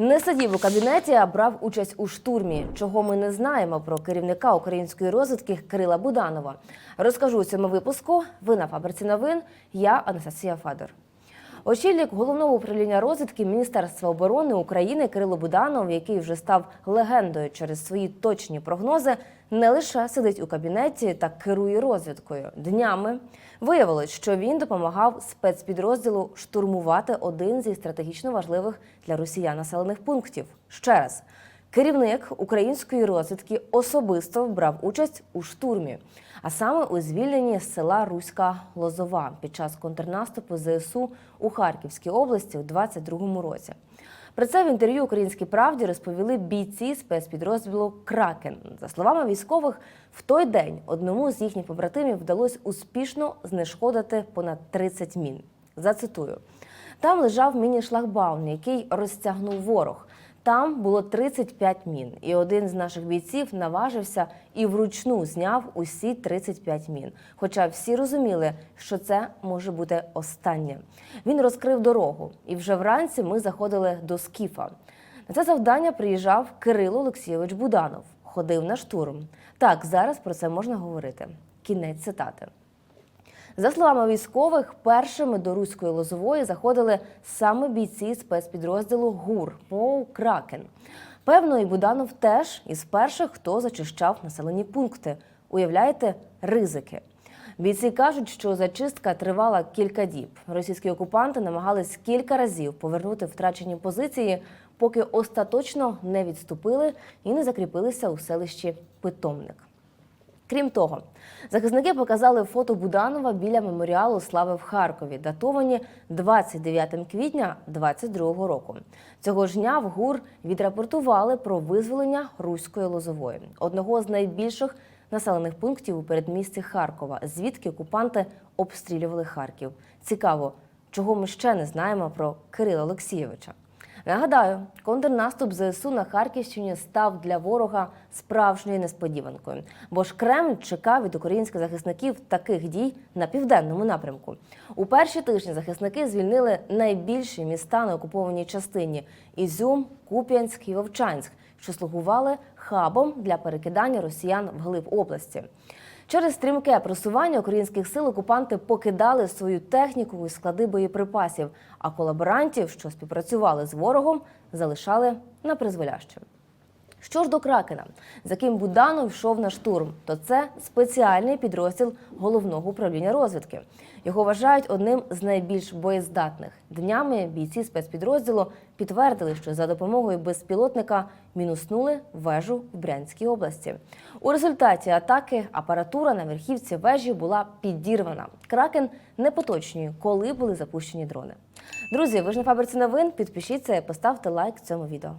Не сидів у кабінеті, а брав участь у штурмі. Чого ми не знаємо про керівника української розвідки Кирила Буданова. Розкажу у цьому випуску. Ви на фабриці новин. Я Анастасія Федор. Очільник головного управління розвідки Міністерства оборони України Кирило Буданов, який вже став легендою через свої точні прогнози, не лише сидить у кабінеті та керує розвідкою. Днями виявилось, що він допомагав спецпідрозділу штурмувати один зі стратегічно важливих для росіян населених пунктів. Ще раз. Керівник української розвідки особисто брав участь у штурмі, а саме у звільненні з села Руська Лозова під час контрнаступу ЗСУ у Харківській області у 22-му році. Про це в інтерв'ю Українській правді розповіли бійці спецпідрозділу Кракен. За словами військових, в той день одному з їхніх побратимів вдалося успішно знешкодити понад 30 мін. Зацитую: там лежав міні-шлагбаум, який розтягнув ворог. Там було 35 мін, і один з наших бійців наважився і вручну зняв усі 35 мін. Хоча всі розуміли, що це може бути останнє. Він розкрив дорогу, і вже вранці ми заходили до скіфа. На це завдання приїжджав Кирило Олексійович Буданов. Ходив на штурм. Так, зараз про це можна говорити. Кінець цитати. За словами військових, першими до Руської Лозової заходили саме бійці спецпідрозділу ГУР МОУ Кракен. Певно, і Буданов теж із перших, хто зачищав населені пункти. Уявляєте, ризики. Бійці кажуть, що зачистка тривала кілька діб. Російські окупанти намагались кілька разів повернути втрачені позиції, поки остаточно не відступили і не закріпилися у селищі Питомник. Крім того, захисники показали фото Буданова біля меморіалу слави в Харкові, датовані 29 квітня 22 року. Цього ж дня в ГУР відрапортували про визволення Руської Лозової, одного з найбільших населених пунктів у передмісті Харкова, звідки окупанти обстрілювали Харків. Цікаво, чого ми ще не знаємо про Кирила Олексійовича. Нагадаю, контрнаступ ЗСУ на Харківщині став для ворога справжньою несподіванкою, бо ж Кремль чекав від українських захисників таких дій на південному напрямку. У перші тижні захисники звільнили найбільші міста на окупованій частині: Ізюм, Куп'янськ і Вовчанськ, що слугували хабом для перекидання росіян вглиб області. Через стрімке просування українських сил окупанти покидали свою техніку і склади боєприпасів, а колаборантів, що співпрацювали з ворогом, залишали на призволяще. Що ж до Кракена, за ким Буданов йшов на штурм, то це спеціальний підрозділ головного управління розвідки. Його вважають одним з найбільш боєздатних. Днями бійці спецпідрозділу підтвердили, що за допомогою безпілотника мінуснули вежу в Брянській області. У результаті атаки апаратура на верхівці вежі була підірвана. Кракен не поточнює, коли були запущені дрони. Друзі, ви ж на фабриці новин. Підпишіться і поставте лайк цьому відео.